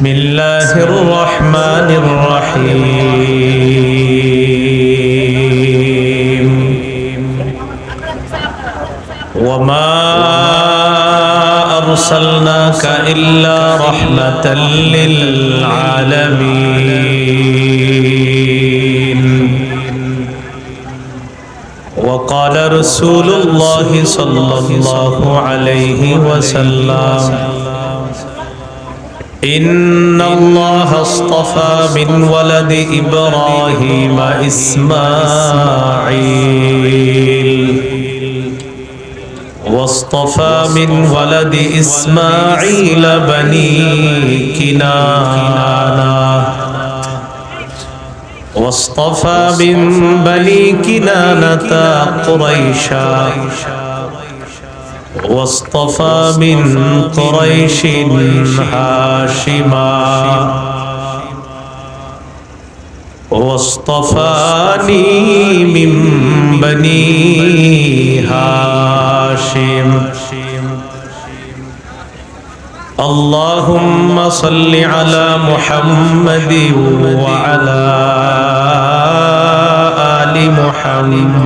بسم الله الرحمن الرحيم. وما أرسلناك إلا رحمة للعالمين. وقال رسول الله صلى الله عليه وسلم إن الله اصطفى من ولد إبراهيم إسماعيل واصطفى من ولد إسماعيل بني كنانة واصطفى من بني كنانة قريشا واصطفى من قريش هاشما واصطفاني من بني هاشم اللهم صل على محمد وعلى آل محمد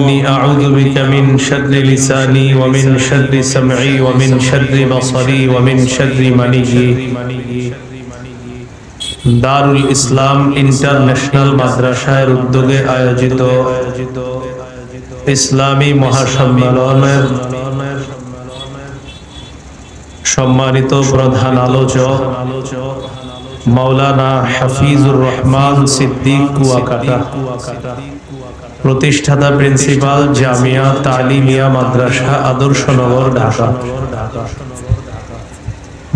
إني أعوذ بك من شر لساني ومن شر سمعي ومن شر بصري ومن شر مني দারুল ইসলাম international মাদ্রাসার উদ্যোগে আয়োজিত ইসলামী মহাসম্মেলনের সম্মানিত প্রধান আলোচক, মাওলানা হাফিজুর রহমান সিদ্দিক কুয়াকাটা, প্রতিষ্ঠাতা প্রিন্সিপাল জামিয়া তালিমিয়া মাদ্রাসা আদর্শনগর ঢাকা।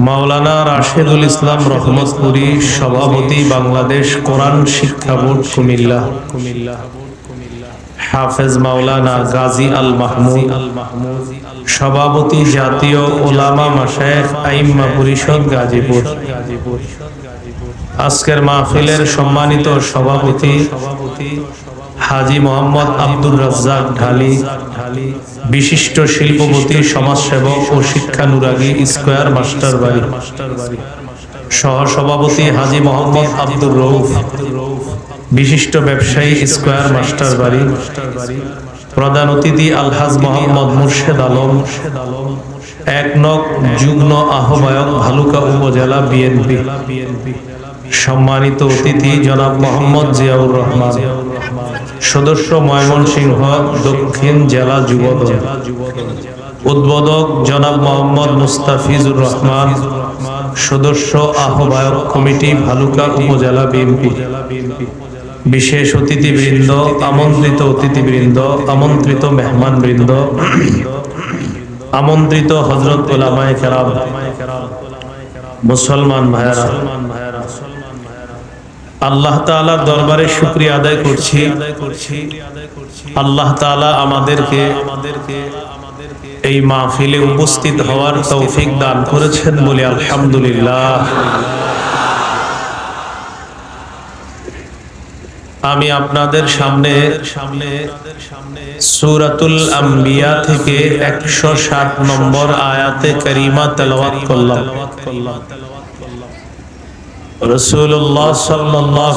মাওলানা রাশেদুল ইসলাম রহমতপুরি সভাপতি বাংলাদেশ কোরআন শিক্ষা বোর্ড কুমিল্লা কুমিল্লা। হাফেজ মাওলানা গাজী আল মাহমুদ। সভাপতি জাতীয় ওলামা মাশায়েখ আইম্মা পরিষদ গাজীপুর। আজকের মাহফিলের সম্মানিত সভাপতি হাজি মোহাম্মদ আব্দুর রাজ্জাক ঢালি, বিশিষ্ট শিল্পপতি, সমাজসেবক ও শিক্ষানুরাগী স্কোয়ার মাস্টার বাড়ি। সহ সভাপতি হাজি মোহাম্মদ আব্দুর রৌফ বিশিষ্ট ব্যবসায়ী স্কোয়ার মাস্টার বাড়ি। প্রধান অতিথি আলহাজ মোহাম্মদ মুর্শেদ আলম, এক নক যুগ্ম আহ্বায়ক ভালুকা উপজেলা বিএনপি। সম্মানিত অতিথি জনাব মোহাম্মদ জিয়াউর রহমান, সদস্য ময়মনসিংহ দক্ষিণ জেলা যুবদল উদ্বোধক জনাব মোহাম্মদ মুস্তাফিজুর রহমান, সদস্য আহ্বায়ক কমিটি ভালুকা উপজেলা বিএনপি। বিশেষ অতিথিবৃন্দ, আমন্ত্রিত অতিথিবৃন্দ, আমন্ত্রিত মেহমান বৃন্দ আমন্ত্রিত হজরত মুসলমান ভাইয়ারা, আল্লাহ তাআলার দরবারে শুকরিয়া আদায় করছি। আল্লাহ তাআলা আমাদেরকে এই মাহফিলে উপস্থিত হওয়ার তৌফিক দান করেছেন বলে আলহামদুলিল্লাহ। আমি আপনাদের সামনে সামনে সুরাতুল আম্বিয়া থেকে একশো ষাট নম্বর আয়াতে করিমা তেলাওয়াত করলাম। রসুল্লাহ সাল্লাহ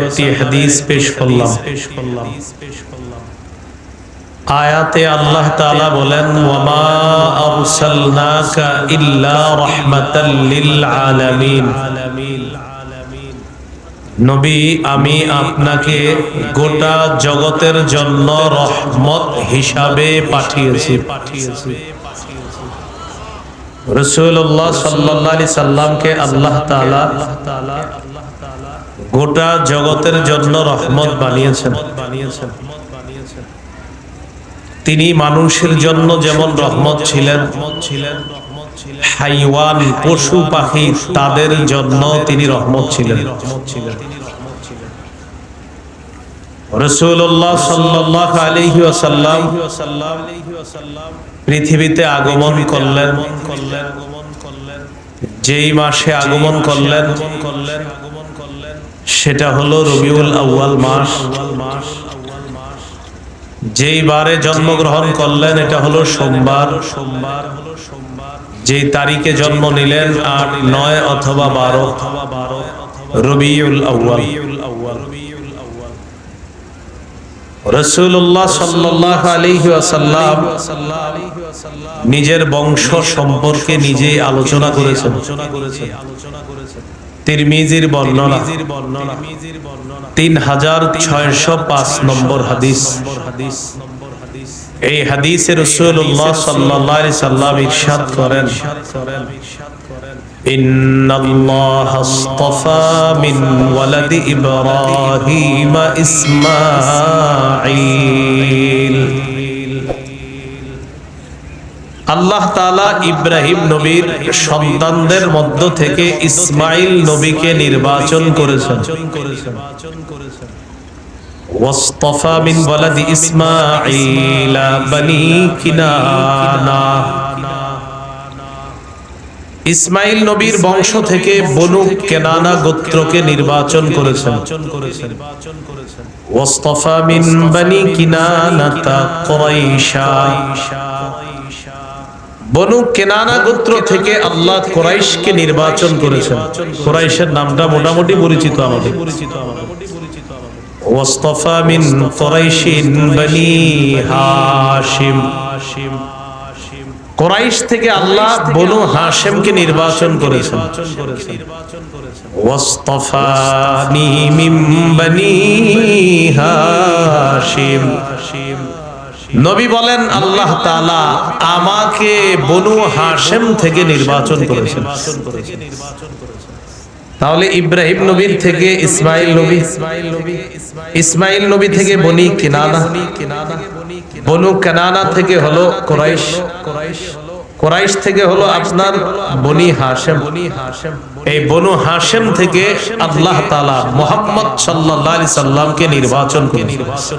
একটি আয়াতে আল্লাহ তাআলা বলেন, ওয়ামা আরসালনাকা নবী, আমি আপনাকে গোটা জগতের জন্য রহমত হিসাবে পাঠিয়েছি। রসুল্লাহ সাল্লাহ সাল্লামকে আল্লাহ তাআলা গোটা জগতের জন্য রহমত বানিয়েছেন। বানিয়েছেন তিনি মানুষের জন্য যেমন রহমত ছিলেন ছিলেন হাইওয়ান, পশু পাখি, তাদের জন্য তিনি রহমত ছিলেন। পৃথিবীতে আগমন করলেন। যেই মাসে আগমন করলেন, সেটা হলো রবিউল আউয়াল মাস। মাস যেই বারে জন্মগ্রহণ করলেন, এটা হলো সোমবার সোমবার হলো সোমবার। যেই তারিখে জন্ম নিলেন আট, নয় অথবা বারো। নিজের বংশ সম্পর্কে করেছেন আলোচনা করেছেন। তিরমিজির বর্ণনা। তিন হাজার ছয়শো পাঁচ নম্বর হাদিস হাদিস। এই হাদিসে রসুল্লাহ সাল্লাল্লাহু সাল্লাম ইরশাদ করেন আল্লাহ তাআলা ইব্রাহিম নবীর সন্তানদের মধ্য থেকে ইসমাইল নবীকে নির্বাচন করেছেন। ওয়াসতাফা মিন ওয়ালাদি ইসমাঈল বানি কিনানা ইসমাইল নবীর বংশ থেকে বনু কেনানা গোত্রকে নির্বাচন করেছেন। ওয়াসতাফা মিন কুরাইশা বনু কেনানা গোত্র থেকে আল্লাহ কোরাইশকে নির্বাচন করেছেন। কোরাইশের নামটা মোটামুটি পরিচিত আমাদের। ওয়াসতাফা মিন কুরাইশিন বনি হাশিম কোরাইশ থেকে আল্লাহ বনু হাশিমকে নির্বাচন করেছেন। ওয়াসতাফানি মিন বনি হাশিম নবী বলেন, আল্লাহ তালা আমাকে বনু হাসেম থেকে নির্বাচন করেছেন। তাহলে ইব্রাহিম নবীর থেকে ইসমাইল নবী ইসমাইল নবী থেকে বনি কিনানা, বনু কানানা থেকে হলো কোরাইশ কোরাইশ থেকে হলো আপনার বনি হাসেম এই বনু হাসেম থেকে আল্লাহ তালা মোহাম্মদ সাল্লাহ সাল্লামকে নির্বাচন করে নির্বাচন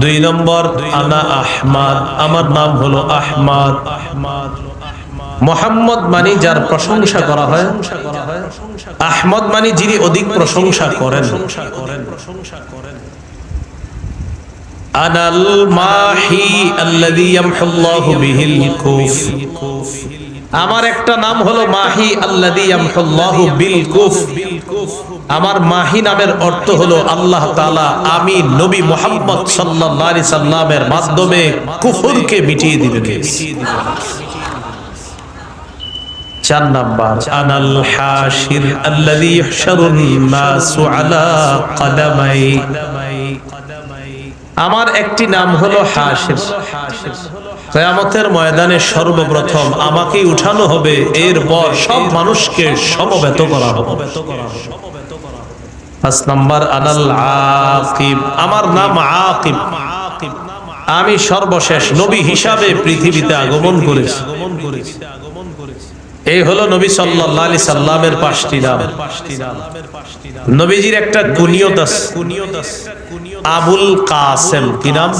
দুই নম্বর, আনা আহমাদ। আমার নাম হলো আহমাদ। মোহাম্মদ মানি যার প্রশংসা করা হয়, আহমদ মানি যিনি অধিক প্রশংসা করেন। আমার একটা নাম হলো মাহি আল্লাযী ইয়ামহুল্লাহু আমার মাহি নামের অর্থ হলো আল্লাহ তাআলা আমি নবী মুহাম্মদ আলাইহি সাল্লামের মাধ্যমে কুফরকে মিটিয়ে দিবেন। চার নাম্বার, আনাল আমার একটি নাম হলো হাশির। ময়দানে সর্বপ্রথম আমাকে উঠানো হবে, এরপর সব মানুষকে সমবেত করা হবে। পাঁচ নম্বর আনাল আকিব। আমার নাম আকিব। আমি সর্বশেষ নবী হিসাবে পৃথিবীতে আগমন করেছি। এই হলো নবী সাল্লাল্লাহু আলাইহি সাল্লামের পাঁচটি নাম। নবীজির একটা কুনিয়ত আছে। আবুল কাসেম, কি নাম?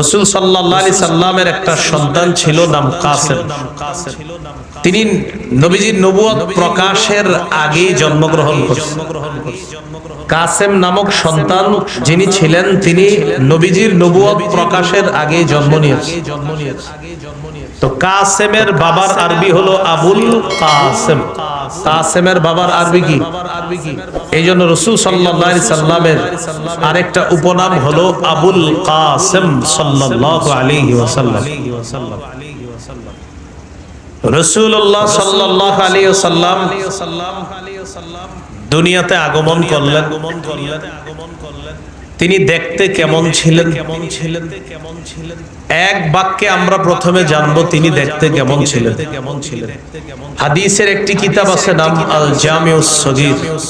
রসুল সাল্লাল্লাহু আলাইহি সাল্লামের একটা সন্তান ছিল, নাম কাসেম। তিনি নবীজির নবুয়ত প্রকাশের আগেই জন্মগ্রহণ করেছেন। কাসেম নামক সন্তান যিনি ছিলেন, তিনি নবীজির নবুয়ত প্রকাশের আগে জন্ম নিয়েছেন। তো কাসেমের বাবার আরবি হলো আবুল কাসেম। কাসেমের বাবার আরবি কি? এই জন্য রসুল সাল্লাহ সাল্লামের আরেকটা উপনাম হলো আবুল কাসেম সাল্লাহ আলী ওয়াসাল্লাম। রসুল্লাহ সাল্লাহ আলী ওসাল্লাম দুনিয়াতে আগমন করলেন আগমন করলেন। তিনি দেখতে কেমন ছিলেন? কেমন ছিলেন কেমন ছিলেন এক বাক্যে আমরা প্রথমে জানব তিনি দেখতে কেমন ছিলেন। কেমন ছিলেন হাদিসের একটি কিতাব আছে নাম আল জামিউস সগীর